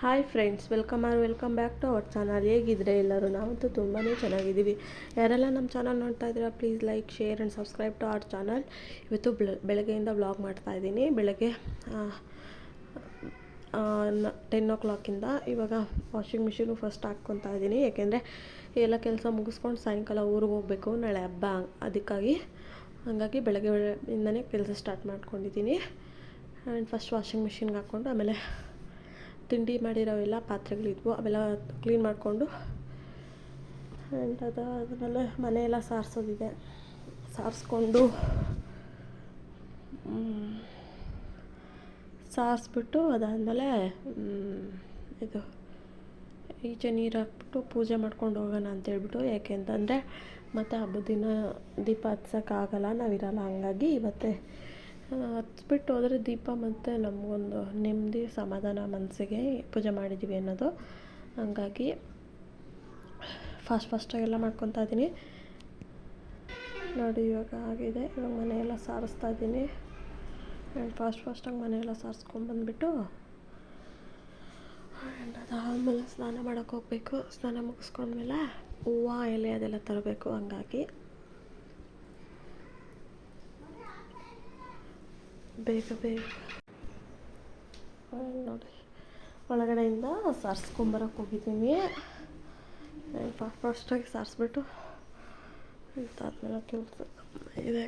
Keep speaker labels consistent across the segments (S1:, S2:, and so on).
S1: Hi friends welcome are welcome back to our channel ಹೇಗಿದ್ರೆ ಎಲ್ಲರೂ? ನಾವಂತೂ ತುಂಬಾ ಚೆನ್ನಾಗಿದ್ದೀವಿ. ಯಾರೆಲ್ಲ ನಮ್ಮ ಚಾನಲ್ ನೋಡ್ತಾ ಇದ್ದೀರಾ please like share and subscribe to our channel ಇವತ್ತು ಬೆಳಗ್ಗೆಯಿಂದ ಬ್ಲಾಗ್ ಮಾಡ್ತಾ ಇದ್ದೀನಿ. ಬೆಳಗ್ಗೆ ಟೆನ್ ಓ ಕ್ಲಾಕಿಂದ ಇವಾಗ ವಾಷಿಂಗ್ ಮಿಷಿನು ಫಸ್ಟ್ ಹಾಕ್ಕೊತಾ ಇದ್ದೀನಿ. ಯಾಕೆಂದರೆ ಎಲ್ಲ ಕೆಲಸ ಮುಗಿಸ್ಕೊಂಡು ಸಾಯಂಕಾಲ ಊರಿಗೆ ಹೋಗಬೇಕು. ನಾಳೆ ಹಬ್ಬ. ಅದಕ್ಕಾಗಿ, ಹಾಗಾಗಿ ಬೆಳಗ್ಗೆ ಇಂದನೇ ಕೆಲಸ ಸ್ಟಾರ್ಟ್ ಮಾಡ್ಕೊಂಡಿದ್ದೀನಿ. ಆ್ಯಂಡ್ ಫಸ್ಟ್ ವಾಷಿಂಗ್ ಮಿಷಿನ್ಗೆ ಹಾಕ್ಕೊಂಡು ಆಮೇಲೆ ತಿಂಡಿ ಮಾಡಿರೋವೆಲ್ಲ ಪಾತ್ರೆಗಳಿದ್ವು ಅವೆಲ್ಲ ಕ್ಲೀನ್ ಮಾಡಿಕೊಂಡು ಆ್ಯಂಡ್ ಅದಾದಮೇಲೆ ಮನೆಯೆಲ್ಲ ಸಾರಿಸೋದಿದೆ. ಸಾರಿಸ್ಕೊಂಡು ಸಾರಿಸ್ಬಿಟ್ಟು ಅದಾದಮೇಲೆ ಇದು ಈಚೆ ನೀರು ಹಾಕ್ಬಿಟ್ಟು ಪೂಜೆ ಮಾಡ್ಕೊಂಡು ಹೋಗೋಣ ಅಂತೇಳ್ಬಿಟ್ಟು ಯಾಕೆ ಅಂತಂದರೆ ಮತ್ತು ಹಬ್ಬದ ದಿನ ದೀಪ ಹಚ್ಚೋಕ್ಕಾಗಲ್ಲ, ನಾವಿರಲ್ಲ, ಹಂಗಾಗಿ ಇವತ್ತೇ ಹಚ್ಬಿಟ್ಟು ಹೋದರೆ ದೀಪ ಮತ್ತು ನಮಗೊಂದು ನೆಮ್ಮದಿ ಸಮಾಧಾನ ಮನಸ್ಸಿಗೆ ಪೂಜೆ ಮಾಡಿದ್ದೀವಿ ಅನ್ನೋದು. ಹಂಗಾಗಿ ಫಾಸ್ಟ್ ಫಾಸ್ಟಾಗೆಲ್ಲ ಮಾಡ್ಕೊತಾ ಇದ್ದೀನಿ ನೋಡಿ ಇವಾಗ ಆಗಿದೆ. ಇವಾಗ ಮನೆಯೆಲ್ಲ ಸಾರಿಸ್ತಾ ಇದ್ದೀನಿ ಆ್ಯಂಡ್ ಫಾಸ್ಟ್ ಫಾಸ್ಟಾಗಿ ಮನೆಯೆಲ್ಲ ಸಾರಿಸ್ಕೊಂಡ್ಬಂದ್ಬಿಟ್ಟು ಆ್ಯಂಡ್ ಅದಾದಮೇಲೆ ಸ್ನಾನ ಮಾಡೋಕ್ಕೆ ಹೋಗಬೇಕು. ಸ್ನಾನ ಮುಗಿಸ್ಕೊಂಡ್ಮೇಲೆ ಹೂವು ಎಲೆ ಅದೆಲ್ಲ ತರಬೇಕು ಹಂಗಾಗಿ. ಬೇಗ ಬೇಗ. ನೋಡಿ. ಒಳಗಡೆಯಿಂದ ಸಾರಿಸ್ಕೊಂಬರಕ್ಕೆ ಹೋಗಿದ್ದೀನಿ. ಫಸ್ಟಾಗಿ ಸಾರಿಸ್ಬಿಟ್ಟು ಇದಾದ್ಮೇಲೆ ಕೆಲಸ ಇದೆ.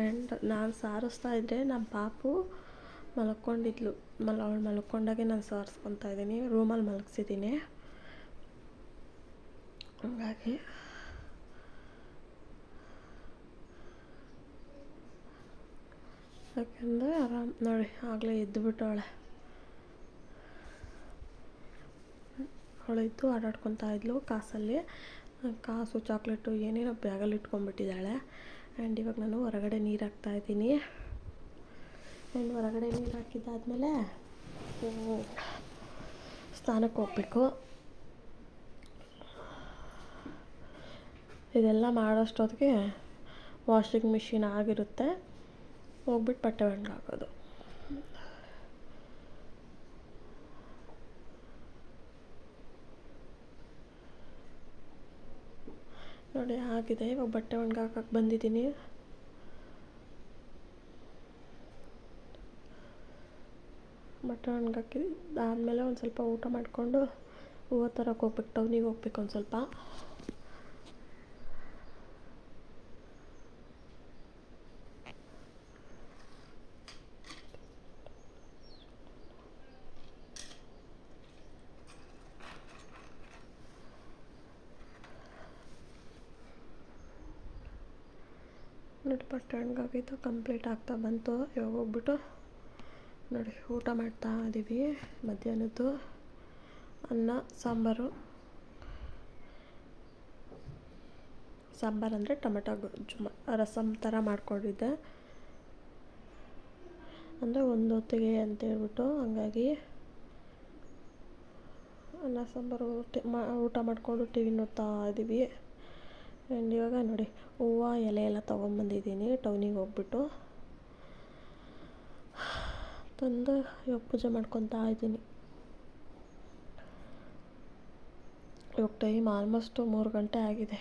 S1: ಆ್ಯಂಡ್ ನಾನು ಸಾರಿಸ್ತಾ ಇದ್ದರೆ ನಮ್ಮ ಪಾಪು ಮಲ್ಕೊಂಡಿದ್ಲು. ಮಲ ಅವಳು ಮಲ್ಕೊಂಡಾಗೆ ನಾನು ಸಾರಿಸ್ಕೊತಾ ಇದ್ದೀನಿ. ರೂಮಲ್ಲಿ ಮಲಗಿಸಿದ್ದೀನಿ. ಹಂಗಾಗಿ ಯಾಕೆಂದರೆ ಆರಾಮ್ ನೋಡಿ, ಆಗಲೇ ಎದ್ದುಬಿಟ್ಟವಳೆ ಅವಳು ಇದ್ದು ಆಟಾಡ್ಕೊತಾ ಇದ್ಲು ಕಾಸಲ್ಲಿ. ಕಾಸು, ಚಾಕ್ಲೇಟು, ಏನೇನೋ ಬ್ಯಾಗಲ್ಲಿ ಇಟ್ಕೊಂಡ್ಬಿಟ್ಟಿದ್ದಾಳೆ. ಆ್ಯಂಡ್ ಇವಾಗ ನಾನು ಹೊರಗಡೆ ನೀರು ಹಾಕ್ತಾ ಇದ್ದೀನಿ. ಆ್ಯಂಡ್ ಹೊರಗಡೆ ನೀರು ಹಾಕಿದ್ದಾದಮೇಲೆ ಸ್ನಾನಕ್ಕೆ ಹೋಗ್ಬೇಕು. ಇದೆಲ್ಲ ಮಾಡೋಷ್ಟೊತ್ತಿಗೆ ವಾಷಿಂಗ್ ಮಿಷಿನ್ ಆಗಿರುತ್ತೆ. ಹೋಗ್ಬಿಟ್ಟು ಬಟ್ಟೆ ಒಣಗಿ ಹಾಕೋದು ನೋಡಿ, ಆಗಿದೆ. ಇವಾಗ ಬಟ್ಟೆ ಒಣಗಿ ಹಾಕಕ್ಕೆ ಬಂದಿದ್ದೀನಿ. ಬಟ್ಟೆ ಒಣಗಾಕಿ ಆದಮೇಲೆ ಒಂದು ಸ್ವಲ್ಪ ಊಟ ಮಾಡಿಕೊಂಡು ಹೂವು ತರಕ್ಕೆ ಹೋಗ್ಬೇಕು ಟೌನಿಗೆ ಹೋಗ್ಬೇಕು ಒಂದು ಸ್ವಲ್ಪ. ನೋಡಿ ಬಟ್ಟೆ ಒಣಗಾಗಿತ್ತು ಕಂಪ್ಲೀಟ್ ಆಗ್ತಾ ಬಂತು. ಇವಾಗ ಹೋಗ್ಬಿಟ್ಟು ನೋಡಿ, ಊಟ ಮಾಡ್ತಾ ಇದ್ದೀವಿ ಮಧ್ಯಾಹ್ನದ್ದು ಅನ್ನ, ಸಾಂಬಾರು. ಸಾಂಬಾರು ಅಂದರೆ ಟೊಮೆಟೊ ಗೊಜ್ಜು ರಸಮ್ ಥರ ಮಾಡಿಕೊಂಡಿದ್ದೆ. ಅಂದರೆ ಒಂದು ಹೊತ್ತಿಗೆ ಅಂತ ಹೇಳ್ಬಿಟ್ಟು ಹಂಗಾಗಿ ಅನ್ನ, ಸಾಂಬಾರು ಊಟ ಮಾಡಿಕೊಂಡು ಟಿ ವಿ ನೋಡ್ತಾ ಇದ್ದೀವಿ ಆ್ಯಂಡ್ ಇವಾಗ ನೋಡಿ, ಹೂವು ಎಲೆ ಎಲ್ಲ ತೊಗೊಂಬಂದಿದ್ದೀನಿ, ಟೌನಿಗೆ ಹೋಗ್ಬಿಟ್ಟು. ತಂದು ಇವಾಗ ಪೂಜೆ ಮಾಡ್ಕೊತಾ ಇದ್ದೀನಿ. ಇವಾಗ ಟೈಮ್ ಆಲ್ಮೋಸ್ಟು ಮೂರು ಗಂಟೆ ಆಗಿದೆ.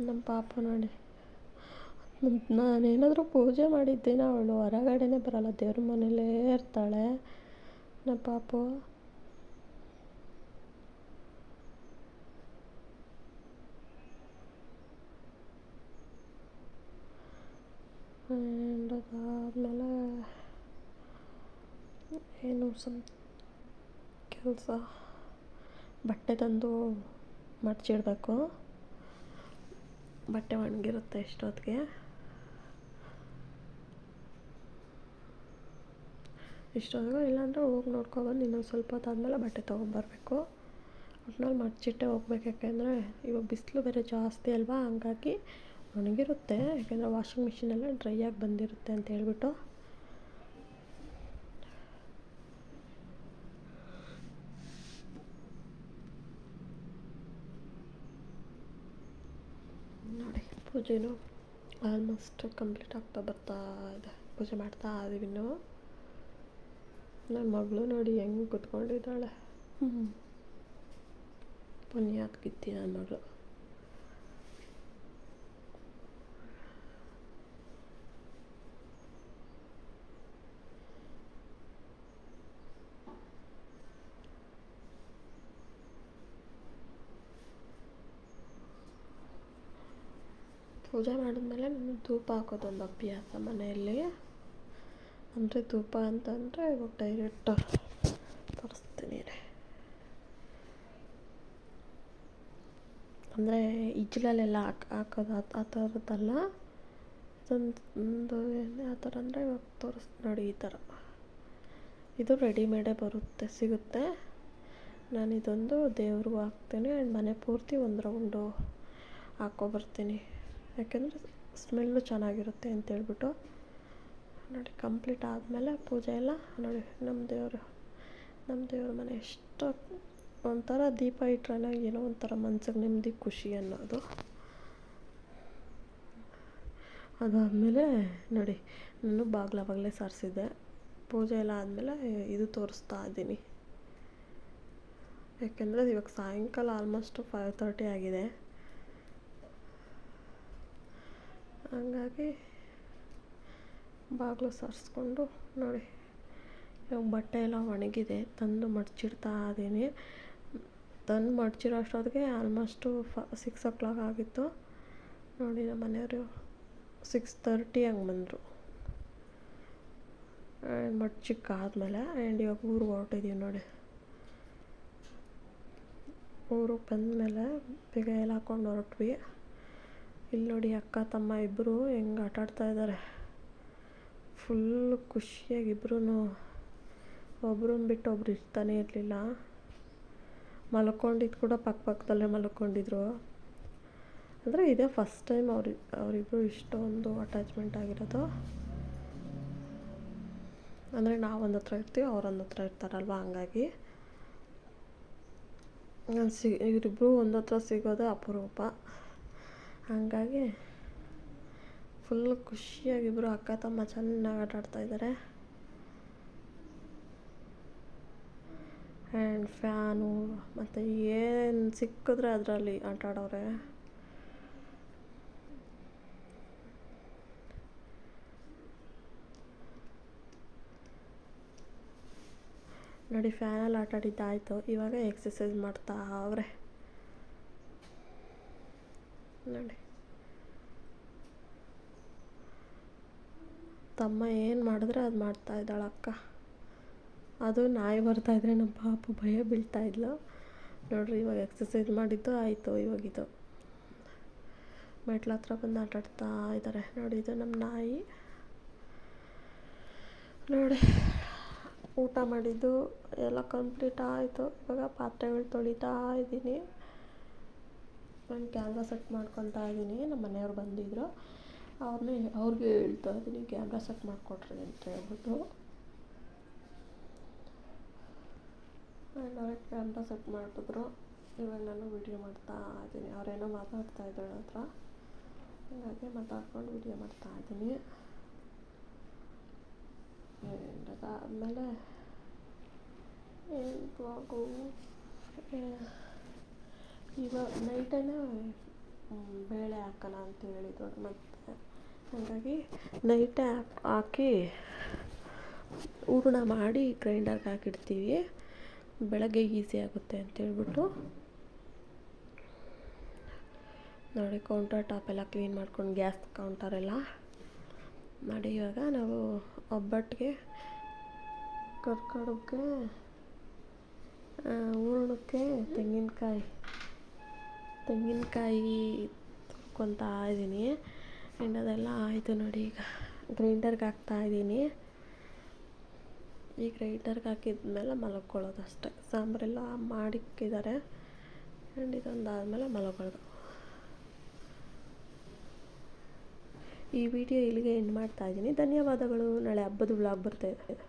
S1: ನಮ್ಮ ಪಾಪ ನೋಡಿ. ನಾನೇನಾದರೂ ಪೂಜೆ ಮಾಡಿದ್ದೇನೆ ಅವಳು ಹೊರಗಡೆನೇ ಬರಲ್ಲ, ದೇವ್ರ ಮನೇಲೇ ಇರ್ತಾಳೆ. ನಮ್ಮ ಪಾಪು. ಆದಮೇಲೆ ಏನು ಸಮ್ ಕೆಲಸ? ಬಟ್ಟೆ ತಂದು ಮಡ್ಚಿಡಬೇಕು. ಬಟ್ಟೆ ಒಣಗಿರುತ್ತೆ ಇಷ್ಟೊತ್ತಿಗೆ ಇಷ್ಟೊತ್ತಿಗೆ ಇಲ್ಲಾಂದರೆ ಹೋಗಿ ನೋಡ್ಕೊಬಂದು ಇನ್ನೊಂದು ಸ್ವಲ್ಪ ಹೊತ್ತಾದ್ಮೇಲೆ ಬಟ್ಟೆ ತೊಗೊಂಬರ್ಬೇಕು ಒಟ್ನಲ್ಲಿ ಮಡಚಿಟ್ಟೆ ಹೋಗ್ಬೇಕು, ಯಾಕೆಂದರೆ ಇವಾಗ ಬಿಸಿಲು ಬೇರೆ ಜಾಸ್ತಿ ಅಲ್ವಾ, ಹಂಗಾಗಿ ಒಣಗಿರುತ್ತೆ. ಯಾಕೆಂದರೆ ವಾಷಿಂಗ್ ಮಿಷಿನೆಲ್ಲ ಡ್ರೈ ಆಗಿ ಬಂದಿರುತ್ತೆ ಅಂತ ಹೇಳ್ಬಿಟ್ಟು. ನೋಡಿ, ಪೂಜೆನೂ ಆಲ್ಮೋಸ್ಟ್ ಕಂಪ್ಲೀಟ್ ಆಗ್ತಾ ಬರ್ತಾ ಇದೆ. ಪೂಜೆ ಮಾಡ್ತಾ ಇದೀವಿ ಇನ್ನು. ನನ್ನ ಮಗಳು ನೋಡಿ ಹೆಂಗೆ ಕುತ್ಕೊಂಡಿದ್ದಾಳೆ. ಹ್ಞೂ ಪುಣ್ಯಾತ್ ಕಿತ್ತಿ ನನ್ನ ಮಗಳು. ಪೂಜೆ ಮಾಡಿದ್ಮೇಲೆ ನಾನು ಧೂಪ ಹಾಕೋದೊಂದು ಅಭ್ಯಾಸ ಮನೆಯಲ್ಲಿ. ಅಂದರೆ ಧೂಪ ಅಂತಂದರೆ ಇವಾಗ ಡೈರೆಕ್ಟ್ ತೋರಿಸ್ತೀನಿ. ಅಂದರೆ ಇಜ್ಲಲ್ಲೆಲ್ಲ ಹಾಕ್, ಹಾಕೋದು ಆ ಥರದ್ದಲ್ಲ. ಅದೊಂದು ಆ ಥರ ಅಂದರೆ ಇವಾಗ ತೋರಿಸ್, ನೋಡಿ ಈ ಥರ. ಇದು ರೆಡಿಮೇಡೇ ಬರುತ್ತೆ, ಸಿಗುತ್ತೆ. ನಾನು ಇದೊಂದು ದೇವ್ರಿಗೂ ಹಾಕ್ತೀನಿ, ಆ್ಯಂಡ್ ಮನೆ ಪೂರ್ತಿ ಒಂದು ರೌಂಡು ಹಾಕ್ಕೊಬರ್ತೀನಿ. ಯಾಕೆಂದರೆ ಸ್ಮೆಲ್ಲು ಚೆನ್ನಾಗಿರುತ್ತೆ ಅಂತೇಳ್ಬಿಟ್ಟು. ನೋಡಿ ಕಂಪ್ಲೀಟ್ ಆದಮೇಲೆ ಪೂಜೆ ಎಲ್ಲ ನೋಡಿ, ನಮ್ಮ ದೇವರು, ನಮ್ಮ ದೇವ್ರ ಮನೆ ಎಷ್ಟು ಒಂಥರ ದೀಪ ಇಟ್ರೆ ಏನೋ ಒಂಥರ ಮನ್ಸಿಗೆ ನೆಮ್ಮದಿ, ಖುಷಿ ಅನ್ನೋದು. ಅದಾದಮೇಲೆ ನೋಡಿ, ನಾನು ಬಾಗ್ಲವಾಗಲೇ ಸಾರಿಸಿದ್ದೆ. ಪೂಜೆ ಎಲ್ಲ ಆದಮೇಲೆ ಇದು ತೋರಿಸ್ತಾ ಇದ್ದೀನಿ. ಯಾಕೆಂದರೆ ಇವಾಗ ಸಾಯಂಕಾಲ ಆಲ್ಮೋಸ್ಟ್ ಫೈವ್ ತರ್ಟಿ ಆಗಿದೆ. ಹಂಗಾಗಿ ಬಾಗಿಲು ಸರಿಸ್ಕೊಂಡು ನೋಡಿ. ಇವಾಗ ಬಟ್ಟೆ ಎಲ್ಲ ಒಣಗಿದೆ, ತಂದು ಮಡ್ಚಿಡ್ತಾ ಇದ್ದೀನಿ ತಂದು ಮಡ್ಚಿರೋ ಅಷ್ಟೊತ್ತಿಗೆ ಆಲ್ಮೋಸ್ಟು ಫ ಸಿಕ್ಸ್ ಓ ಕ್ಲಾಕ್ ಆಗಿತ್ತು. ನೋಡಿ ನಮ್ಮ ಮನೆಯವರು ಸಿಕ್ಸ್ ತರ್ಟಿ ಹಂಗೆ ಬಂದರು. ಮಡ್ಚಿಕ್ಕಾದ್ಮೇಲೆ ಆ್ಯಂಡ್ ಇವಾಗ ಊರಿಗೆ ಹೊರಟಿದ್ದೀವಿ ನೋಡಿ. ಊರಿಗೆ ಬಂದಮೇಲೆ ಬೇಗ ಎಲ್ಲ ಹಾಕ್ಕೊಂಡು ಹೊರಟ್ವಿ. ಇಲ್ಲಿ ನೋಡಿ ಅಕ್ಕ, ತಮ್ಮ ಇಬ್ಬರು ಹೆಂಗೆ ಆಟಾಡ್ತಾ ಇದ್ದಾರೆ ಫುಲ್ಲು ಖುಷಿಯಾಗಿ ಇಬ್ಬರೂ ಒಬ್ರನ್ನ ಬಿಟ್ಟು ಒಬ್ರು ಇರ್ತಾನೆ ಇರಲಿಲ್ಲ. ಮಲ್ಕೊಂಡಿದ್ದು ಕೂಡ ಪಕ್ಕ ಪಕ್ಕದಲ್ಲೇ ಮಲ್ಕೊಂಡಿದ್ರು. ಅಂದರೆ ಇದೇ ಫಸ್ಟ್ ಟೈಮ್ ಅವ್ರಿ ಅವರಿಬ್ಬರು ಇಷ್ಟೊಂದು ಅಟ್ಯಾಚ್ಮೆಂಟ್ ಆಗಿರೋದು. ಅಂದರೆ ನಾವು ಒಂದು ಹತ್ರ ಇರ್ತೀವಿ, ಅವ್ರು ಒಂದು ಹತ್ರ ಇರ್ತಾರಲ್ವ ಹಂಗಾಗಿ. ಸಿ ಇವರಿಬ್ಬರು ಒಂದು ಹತ್ರ ಸಿಗೋದೇ ಅಪರೂಪ. ಹಾಗಾಗಿ ಫುಲ್ ಖುಷಿಯಾಗಿಬ್ಬರು ಅಕ್ಕ ತಮ್ಮ ಚೆನ್ನಾಗಿ ಆಟ ಆಡ್ತಾ ಇದ್ದಾರೆ ಆ್ಯಂಡ್ ಫ್ಯಾನು ಮತ್ತು ಏನು ಸಿಕ್ಕಿದ್ರೆ ಅದರಲ್ಲಿ ಆಟ ಆಡೋರೆ. ನೋಡಿ ಫ್ಯಾನಲ್ಲಿ ಆಟ ಆಡಿದ್ದಾಯಿತು ಇವಾಗ ಎಕ್ಸಸೈಸ್ ಮಾಡ್ತಾ ಅವ್ರೆ. ನೋಡಿ. ತಮ್ಮ ಏನು ಮಾಡಿದ್ರೆ ಅದು ಮಾಡ್ತಾ ಇದ್ದಾಳೆ ಅಕ್ಕ. ಅದು ನಾಯಿ ಬರ್ತಾ ಇದ್ರೆ ನಮ್ಮ ಪಾಪು ಭಯ ಬೀಳ್ತಾ ಇದ್ಲು. ನೋಡ್ರಿ, ಇವಾಗ ಎಕ್ಸಸೈಸ್ ಮಾಡಿದ್ದು ಆಯಿತು ಇವಾಗಿದು ಮೆಟ್ಲ ಹತ್ರ ಬಂದು ಆಟಾಡ್ತಾ ಇದ್ದಾರೆ ನೋಡಿ, ಇದು ನಮ್ಮ ನಾಯಿ. ನೋಡಿ, ಊಟ ಮಾಡಿದ್ದು ಎಲ್ಲ ಕಂಪ್ಲೀಟ್ ಆಯಿತು. ಇವಾಗ ಪಾತ್ರೆಗಳು ತೊಳಿತಾ ಇದ್ದೀನಿ. ನಾನು ಕ್ಯಾಮ್ರಾ ಸೆಟ್ ಮಾಡ್ಕೊತಾ ಇದ್ದೀನಿ. ನಮ್ಮ ಮನೆಯವ್ರು ಬಂದಿದ್ದರು ಅವ್ರನ್ನೇ ಅವ್ರಿಗೆ ಹೇಳ್ತಾ ಇದ್ದೀನಿ ಕ್ಯಾಮ್ರಾ ಸೆಟ್ ಮಾಡಿಕೊಡ್ರಿ ಅಂತ ಹೇಳ್ಬಿಟ್ಟು. ಆ್ಯಂಡ್ ಅವ್ರಿಗೆ ಕ್ಯಾಮ್ರಾ ಸೆಟ್ ಮಾಡಿಬಿಟ್ರು ಇವಾಗ ನಾನು ವೀಡಿಯೋ ಮಾಡ್ತಾ ಇದ್ದೀನಿ. ಅವರೇನೋ ಮಾತಾಡ್ತಾ ಇದ್ದಾಳೆ ಹತ್ರ. ಹಾಗಾಗಿ ಮಾತಾಡ್ಕೊಂಡು ವೀಡಿಯೋ ಮಾಡ್ತಾ ಇದ್ದೀನಿ. ಅದಾದಮೇಲೆ ಏನು ಇವಾಗ ನೈಟೇನೆ ಬೇಳೆ ಹಾಕೋಣ ಅಂತ ಹೇಳಿದ್ರು ಮತ್ತು. ಹಾಗಾಗಿ ನೈಟೇ ಹಾಕಿ ಹೂರ್ಣ ಮಾಡಿ ಗ್ರೈಂಡರ್ಗೆ ಹಾಕಿಡ್ತೀವಿ. ಬೆಳಗ್ಗೆ ಈಸಿ ಆಗುತ್ತೆ ಅಂತೇಳ್ಬಿಟ್ಟು ನೋಡಿ ಕೌಂಟರ್ ಟಾಪ್ ಎಲ್ಲ ಕ್ಲೀನ್ ಮಾಡ್ಕೊಂಡು ಗ್ಯಾಸ್ ಕೌಂಟರೆಲ್ಲ ಮಾಡಿ. ಇವಾಗ ನಾವು ಒಬ್ಬಟ್ಟಿಗೆ ಕರ್ಕಡಕ್ಕೆ ಹೂರ್ಣಕ್ಕೆ ತೆಂಗಿನಕಾಯಿ ತೆಂಗಿನಕಾಯಿ ತುರ್ಕೊತಾ ಇದ್ದೀನಿ ಆ್ಯಂಡ್ ಅದೆಲ್ಲ ಆಯಿತು ನೋಡಿ ಈಗ. ಗ್ರೈಂಡರ್ಗೆ ಹಾಕ್ತಾ ಇದ್ದೀನಿ. ಈ ಗ್ರೈಂಡರ್ಗೆ ಹಾಕಿದ್ಮೇಲೆ ಮಲ್ಕೊಳ್ಳೋದು ಅಷ್ಟೇ. ಸಾಂಬಾರೆಲ್ಲ ಮಾಡಿಕ್ಕಿದ್ದಾರೆ. ಆ್ಯಂಡ್ ಇದೊಂದು ಆದಮೇಲೆ ಈ ವಿಡಿಯೋ ಇಲ್ಲಿಗೆ ಎಂಡ್ ಮಾಡ್ತಾ ಇದ್ದೀನಿ. ಧನ್ಯವಾದಗಳು. ನಾಳೆ ಹಬ್ಬದ ವ್ಲಾಗ್ ಬರ್ತಾ ಇದೆ.